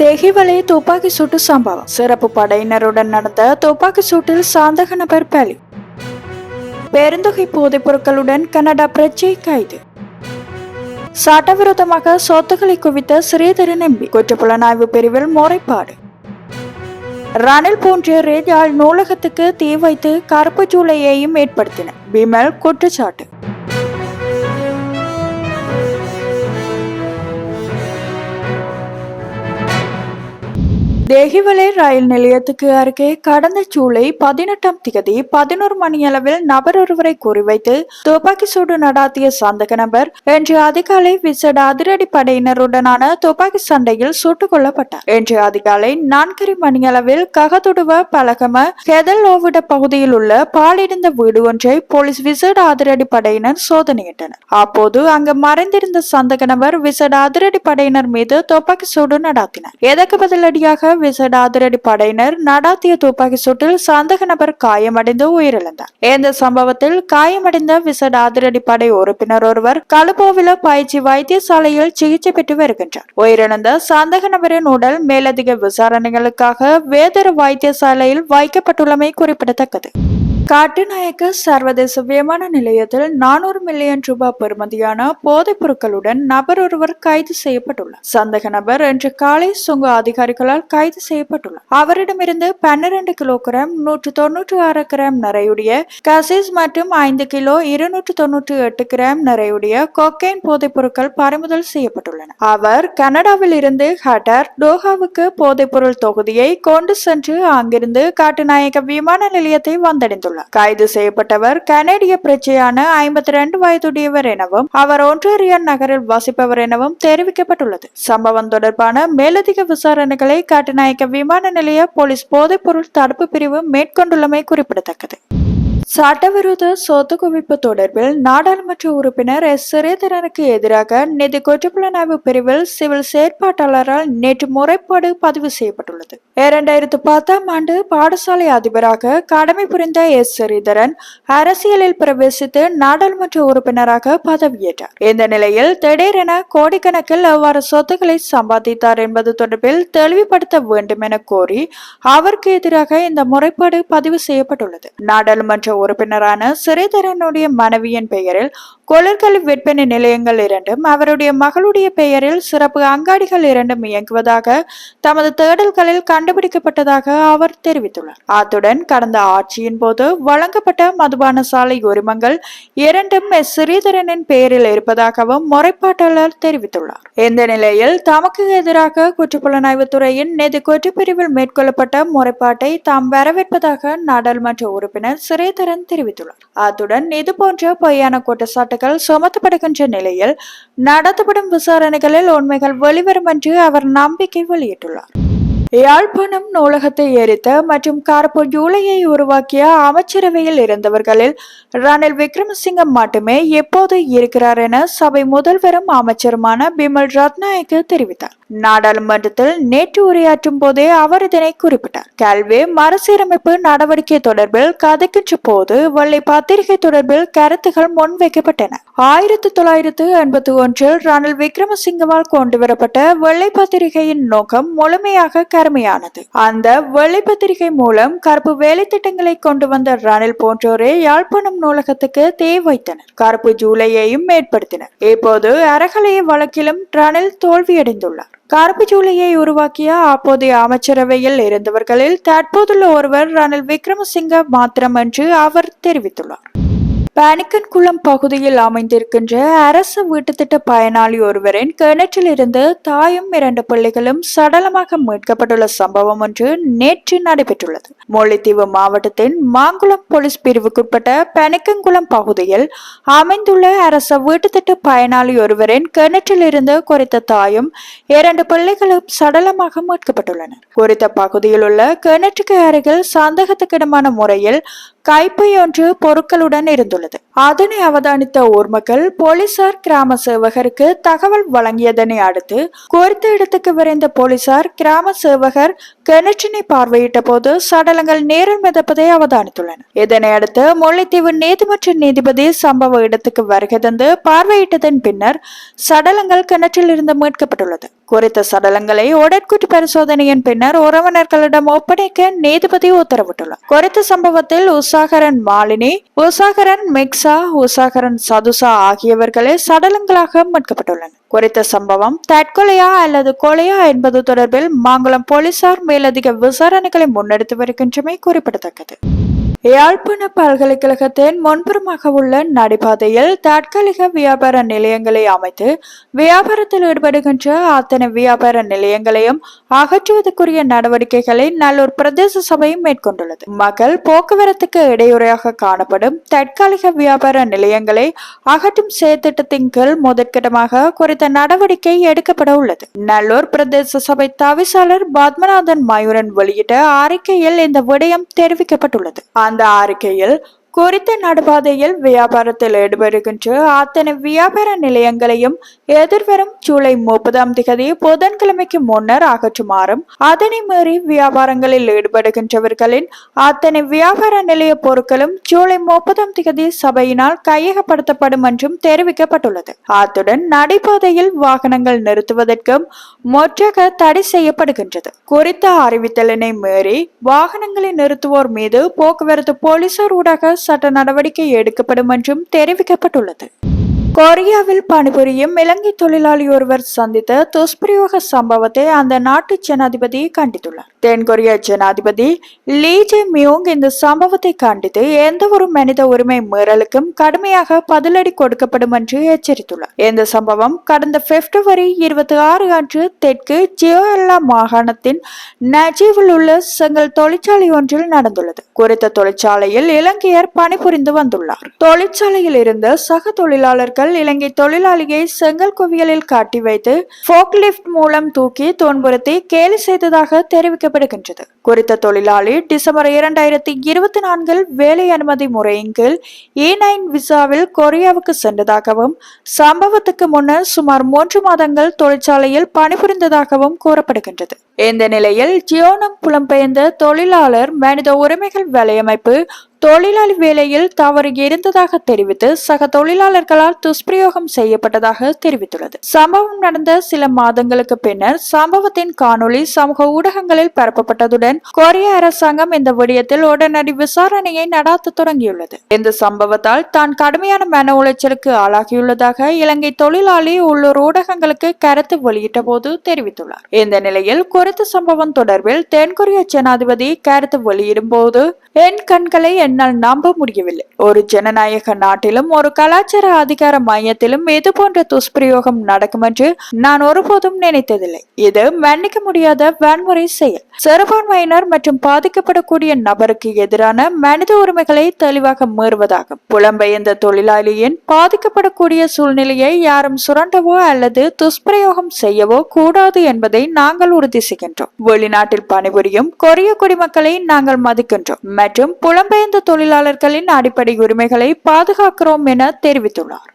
தேகிவலை துப்பாக்கி சூட்டு சம்பவம். சிறப்பு படையினருடன் நடந்த துப்பாக்கி சூட்டில் சாந்தக நபர் பலி. பெருந்தொகை போதைப் பொருட்களுடன் கனடா பிரஜை கைது. சட்டவிரோதமாக சொத்துக்களை குவித்த ஸ்ரீதரன் எம்பி. குற்றப்புலனாய்வு பிரிவில் முறைப்பாடு. ரணில் போன்ற ரேஜால் நூலகத்துக்கு தீ வைத்து கருப்பு சூளையையும் ஏற்படுத்தின. பிமல் குற்றச்சாட்டு. தேகிவலை ரயில் நிலையத்துக்கு அருகே கடந்த ஜூலை பதினெட்டாம் திகதி பதினோரு மணியளவில் நபர் ஒருவரை குறிவைத்து துப்பாக்கி சூடு நடாத்திய சந்தக நபர் இன்று அதிகாலை விசேட அதிரடி படையினருடனான துப்பாக்கி சண்டையில் சுட்டுக் கொல்லப்பட்டார் இன்று அதிகாலை நான்கரை மணியளவில் ககதுடுவ பலகம ஓவிட பகுதியில் உள்ள பாலிடிந்த வீடு ஒன்றை போலீஸ் விசேட அதிரடி படையினர் சோதனையிட்டனர். அப்போது அங்கு மறைந்திருந்த சந்தக நபர் விசேட அதிரடி படையினர் மீது துப்பாக்கி சூடு நடாத்தினார். எதற்கு பதிலடியாக விசேட அதிரடி படையினர் நடாத்திய துப்பாக்கி சூட்டில் சந்தக நபர் காயமடைந்து உயிரிழந்தார். இந்த சம்பவத்தில் காயமடைந்த விசேட அதிரடி படை உறுப்பினர் ஒருவர் கலுபோவில பயிற்சி வைத்தியசாலையில் சிகிச்சை பெற்று வருகின்றார். உயிரிழந்த சந்தக நபரின் உடல் மேலதிக விசாரணைகளுக்காக வேதர வைத்தியசாலையில் வைக்கப்பட்டுள்ளமை குறிப்பிடத்தக்கது. காட்டுநாயக்க சர்வதேச விமான நிலையத்தில் நானூறு மில்லியன் ரூபாய் பெறுமதியான போதைப் பொருட்களுடன் நபர் ஒருவர் கைது செய்யப்பட்டுள்ளார். சந்தக நபர் இன்று காலை சுங்க அதிகாரிகளால் கைது செய்யப்பட்டுள்ளார். அவரிடமிருந்து பன்னிரண்டு கிலோ கிராம் நூற்று தொன்னூற்று ஆறு கிராம் நிறையுடைய கசிஸ் மற்றும் ஐந்து கிலோ இருநூற்று தொன்னூற்று எட்டு கிராம் நிறையுடைய கொக்கைன் போதைப் பொருட்கள் பறிமுதல் செய்யப்பட்டுள்ளன. அவர் கனடாவில் இருந்து ஹட்டார் டோஹாவுக்கு போதைப் பொருள் தொகுதியை கொண்டு சென்று அங்கிருந்து காட்டுநாயக்க விமான நிலையத்தை வந்தடைந்துள்ளார். கைது செய்யப்பட்டவர் கனேடிய பிரஜையான ஐம்பத்தி ரெண்டு வயதுடையவர் எனவும் அவர் ஒன்றாரியன் நகரில் வசிப்பவர் எனவும் தெரிவிக்கப்பட்டுள்ளது. சம்பவம் தொடர்பான மேலதிக விசாரணைகளை காட்டுநாயக்க விமான நிலைய போலீஸ் போதைப்பொருள் தடுப்பு பிரிவு மேற்கொண்டுள்ளமை குறிப்பிடத்தக்கது. சட்டவிரோத சொத்து குவிப்பு தொடர்பில் நாடாளுமன்ற உறுப்பினர் எஸ். சுரேந்திரனுக்கு எதிராக நிதி குற்றப்புலனாய்வு பிரிவில் சிவில் செயற்பாட்டாளரால் நேற்று முறைப்பாடு பதிவு செய்யப்பட்டுள்ளது. இரண்டாயிரத்து பத்தாம் ஆண்டு பாடசாலை அதிபராக கடமை புரிந்த எஸ். ஸ்ரீதரன் அரசியலில் பிரவேசித்து நாடாளுமன்ற உறுப்பினராக பதவியேற்றார். இந்த நிலையில் திடீரென கோடிக்கணக்கில் அவ்வாறு சொத்துக்களை சம்பாதித்தார் என்பது தொடர்பில் தெளிவுபடுத்த வேண்டும் என கோரி அவருக்கு எதிராக இந்த முறைப்பாடு பதிவு செய்யப்பட்டுள்ளது. நாடாளுமன்ற உறுப்பினரான சிறைதரனுடைய மனைவியின் பெயரில் கொளர்கல் விற்பனை நிலையங்கள் இரண்டும் அவருடைய மகளுடைய பெயரில் சிறப்பு அங்காடிகள் இரண்டும் இயங்குவதாக தமது தேடல்களில் கண்டுபிடிக்கப்பட்டதாக அவர் தெரிவித்துள்ளார். அத்துடன் கடந்த ஆட்சியின் போது வழங்கப்பட்ட மதுபான சாலை உரிமங்கள் இரண்டும் எஸ் ஸ்ரீதரனின் பெயரில் இருப்பதாகவும் முறைப்பாட்டாளர் தெரிவித்துள்ளார். இந்த நிலையில் தமக்கு எதிராக குற்றப்புலனாய்வு துறையின் நிதி குற்றப்பிரிவில் மேற்கொள்ளப்பட்ட முறைப்பாட்டை தாம் வரவேற்பதாக நாடாளுமன்ற உறுப்பினர் சிறைதரன் தெரிவித்துள்ளார். அத்துடன் இது போன்ற பொய்யான குற்றச்சாட்டுகள் சுமத்தப்படுகின்ற நிலையில் நடத்தப்படும் விசாரணைகளில் உண்மைகள் வெளிவரும் என்று அவர் நம்பிக்கை வெளியிட்டுள்ளார். யாழ்ப்பாணம் நூலகத்தை எரித்த மற்றும் கருப்பு ஜூலையை உருவாக்கிய அமைச்சரவையில் இருந்தவர்களில் ரணில் விக்ரமசிங்கம் மட்டுமே எப்போது இருக்கிறார் என சபை முதல்வரும் அமைச்சருமான பிமல் ரத்நாயக்கு தெரிவித்தார். நாடாளுமன்றத்தில் நேற்று உரையாற்றும் போதே அவர் இதனை குறிப்பிட்டார். கல்வி மறுசீரமைப்பு நடவடிக்கை தொடர்பில் கதைக்கின்ற போது வெள்ளை பத்திரிகை தொடர்பில் கருத்துகள் முன்வைக்கப்பட்டன. ஆயிரத்தி தொள்ளாயிரத்து எண்பத்தி ஒன்றில் ரணில் விக்ரமசிங்கவால் கொண்டுவரப்பட்ட வெள்ளை பத்திரிகையின் நோக்கம் முழுமையாக கருமையானது அந்த வெளிப்பத்திரிகை மூலம் கருப்பு வேலை திட்டங்களை கொண்டு வந்த ரணில் போன்றோரே யாழ்ப்பாணம் நூலகத்துக்கு தே வைத்தனர். கருப்பு ஜூலையையும் ஏற்படுத்தினர். இப்போது அறகலைய வழக்கிலும் ரணில் தோல்வியடைந்துள்ளார். கருப்பு ஜூலையை உருவாக்கிய அப்போதைய அமைச்சரவையில் இருந்தவர்களில் தற்போதுள்ள ஒருவர் ரணில் விக்ரமசிங்க மாத்திரம் என்று அவர் தெரிவித்துள்ளார். பேனிக்கன்குளம் பகுதியில் அமைந்திருக்கின்ற அரசு வீட்டுத்திட்ட பயனாளி ஒருவரின் கிணற்றிலிருந்து தாயும் இரண்டு பிள்ளைகளும் சடலமாக மீட்கப்பட்டுள்ள சம்பவம் ஒன்று நேற்று நடைபெற்றுள்ளது. முல்லைத்தீவு மாவட்டத்தின் மாங்குளம் போலீஸ் பிரிவுக்குட்பட்ட பனிக்கங்குளம் பகுதியில் அமைந்துள்ள அரசு வீட்டுத்திட்ட பயனாளி ஒருவரின் கிணற்றிலிருந்து குறித்த தாயும் இரண்டு பிள்ளைகளும் சடலமாக மீட்கப்பட்டுள்ளனர். குறித்த பகுதியில் உள்ள கிணற்றுக்கு அருகில் சந்தேகத்துக்கிடமான முறையில் கைப்பை ஒன்று பொருட்களுடன் இருந்துள்ளது. அதனை அவதானித்த ஊர் மக்கள் போலீசார் கிராம சேவகருக்கு தகவல் வழங்கியதனை அடுத்து குறித்த இடத்துக்கு விரைந்த போலீசார் கிராம சேவகர் கிணற்றினை பார்வையிட்ட போது சடலங்கள் நேரில் மிதப்பதை அவதானித்துள்ளனர். இதனை அடுத்து முல்லைத்தீவு நீதிமன்ற நீதிபதி சம்பவ இடத்துக்கு வருகை தந்து பார்வையிட்டதன் பின்னர் சடலங்கள் கிணற்றில் இருந்து மீட்கப்பட்டுள்ளது. குறித்த சடலங்களை உடற்குட்டி பரிசோதனையின் பின்னர் உறவினர்களிடம் ஒப்படைக்க நீதிபதி உத்தரவிட்டுள்ளார். குறித்த சம்பவத்தில் உசாகரன் மாலினி உசாகரன் மிக்சா உசாகரன் சதுசா ஆகியவர்களே சடலங்களாக மீட்கப்பட்டுள்ளனர். குறித்த சம்பவம் தற்கொலையா அல்லது கொலையா என்பது தொடர்பில் மாங்குளம் போலீசார் மேலதிக விசாரணைகளை முன்னெடுத்து வருகின்றமை குறிப்பிடத்தக்கது. யாழ்ப்பாண பல்கலைக்கழகத்தின் முன்புறமாக உள்ள நடைபாதையில் தற்காலிக வியாபார நிலையங்களை அமைத்து வியாபாரத்தில் ஈடுபடுகின்ற அத்தனை வியாபார நிலையங்களையும் அகற்றுவதற்குரிய நடவடிக்கைகளை நல்லூர் பிரதேச சபையும் மேற்கொண்டுள்ளது. மக்கள் போக்குவரத்துக்கு இடையூறாக காணப்படும் தற்காலிக வியாபார நிலையங்களை அகற்றும் செயற்திட்டத்தின் கீழ் முதற்கட்டமாக குறித்த நடவடிக்கை எடுக்கப்பட உள்ளது. நல்லூர் பிரதேச சபை தவிசாளர் பத்மநாதன் மயூரன் வெளியிட்ட அறிக்கையில் இந்த விடயம் தெரிவிக்கப்பட்டுள்ளது. அந்த அறிக்கையில் குறித்த நடுபாதையில் வியாபாரத்தில் ஈடுபடுகின்ற அத்தனை வியாபார நிலையங்களையும் எதிர்வரும் ஜூலை முப்பதாம் திகதி புதன்கிழமைக்கு முன்னர் அகற்றுமாறும் அதனை மீறி வியாபாரங்களில் ஈடுபடுகின்றவர்களின் அத்தனை வியாபார நிலைய பொருட்களும் ஜூலை முப்பதாம் திகதி சபையினால் கையகப்படுத்தப்படும் என்றும் தெரிவிக்கப்பட்டுள்ளது. அத்துடன் நடைபாதையில் வாகனங்கள் நிறுத்துவதற்கும் முற்றாக தடை செய்யப்படுகின்றது. குறித்த அறிவித்தலினை மீறி வாகனங்களை நிறுத்துவோர் மீது போக்குவரத்து போலீசார் ஊடாக சட்ட நடவடிக்கை எடுக்கப்படும் என்றும் தெரிவிக்கப்பட்டுள்ளது. கொரியாவில் பணிபுரியும் இலங்கை தொழிலாளி ஒருவர் சந்தித்த துஷ்பிரயோக சம்பவத்தை அந்த நாட்டு ஜனாதிபதி கண்டித்துள்ளார். தென்கொரிய ஜனாதிபதி லீ ஜே மியோங் இந்த சம்பவத்தை கண்டித்து எந்த ஒரு மனித உரிமை மீறலுக்கும் கடுமையாக பதிலடி கொடுக்கப்படும் என்று எச்சரித்துள்ளார். இந்த சம்பவம் கடந்த பிப்ரவரி இருபத்தி ஆறு அன்று தெற்கு ஜியோல்லா மாகாணத்தின் நஜீவில் உள்ள செங்கல் தொழிற்சாலை ஒன்றில் நடந்துள்ளது. குறித்த தொழிற்சாலையில் இலங்கையர் பணிபுரிந்து வந்துள்ளார். தொழிற்சாலையில் இருந்த சக தொழிலாளர்கள் இலங்கை தொழிலாளியை செங்கல் குவியலில் காட்டி வைத்து போக்லிப்ட் மூலம் தூக்கி துன்புறுத்தி கேலி செய்ததாக தெரிவிக்கப்படுகின்றது. குறித்த தொழிலாளி டிசம்பர் இரண்டாயிரத்தி இருபத்தி நான்கில் வேலை அனுமதி முறையின் கீழ் இ நைன் விசாவில் கொரியாவுக்கு சென்றதாகவும் சம்பவத்துக்கு முன்னர் சுமார் மூன்று மாதங்கள் தொழிற்சாலையில் பணிபுரிந்ததாகவும் கூறப்படுகின்றது. இந்த நிலையில் ஜியோனம் புலம்பெயர்ந்த தொழிலாளர் மனித உரிமைகள் வலையமைப்பு தொழிலாளி வேலையில் தவறு இருந்ததாக தெரிவித்து சக தொழிலாளர்களால் துஷ்பிரயோகம் செய்யப்பட்டதாக தெரிவித்துள்ளது. சம்பவம் நடந்த சில மாதங்களுக்கு பின்னர் சம்பவத்தின் காணொளி சமூக ஊடகங்களில் பரப்பப்பட்டதுடன் கொரிய அரசாங்கம் இந்த விடயத்தில் உடனடி விசாரணையை நடாத்த தொடங்கியுள்ளது. இந்த சம்பவத்தால் தான் கடுமையான மன உளைச்சலுக்கு ஆளாகியுள்ளதாக இலங்கை தொழிலாளி உள்ளூர் ஊடகங்களுக்கு கருத்து வெளியிட்ட போது தெரிவித்துள்ளார். இந்த நிலையில் குறித்த சம்பவம் தொடர்பில் தென்கொரிய ஜனாதிபதி கருத்து வெளியிடும் போது என் கண்களை என்னால் நம்ப முடியவில்லை. ஒரு ஜனநாயக நாட்டிலும் ஒரு கலாச்சார அதிகார மையத்திலும் இது போன்ற துஷ்பிரயோகம் நடக்கும் என்று நான் ஒருபோதும் நினைத்ததில்லை. இது மன்னிக்க முடியாத வன்முறை செயல். சிறுபான்மையினர் மற்றும் பாதிக்கப்படக்கூடிய நபருக்கு எதிரான மனித உரிமைகளை தெளிவாக மீறுவதாகும். புலம்பெயர்ந்த தொழிலாளியின் பாதிக்கப்படக்கூடிய சூழ்நிலையை யாரும் சுரண்டவோ அல்லது துஷ்பிரயோகம் செய்யவோ கூடாது என்பதை நாங்கள் உறுதி செய்கின்றோம். வெளிநாட்டில் பணிபுரியும் கொரிய குடிமக்களை நாங்கள் மதிக்கின்றோம். மற்றும் புலம்பெயர்ந்த தொழிலாளர்களின் அடிப்படை உரிமைகளை பாதுகாக்கிறோம் என தெரிவித்துள்ளார்.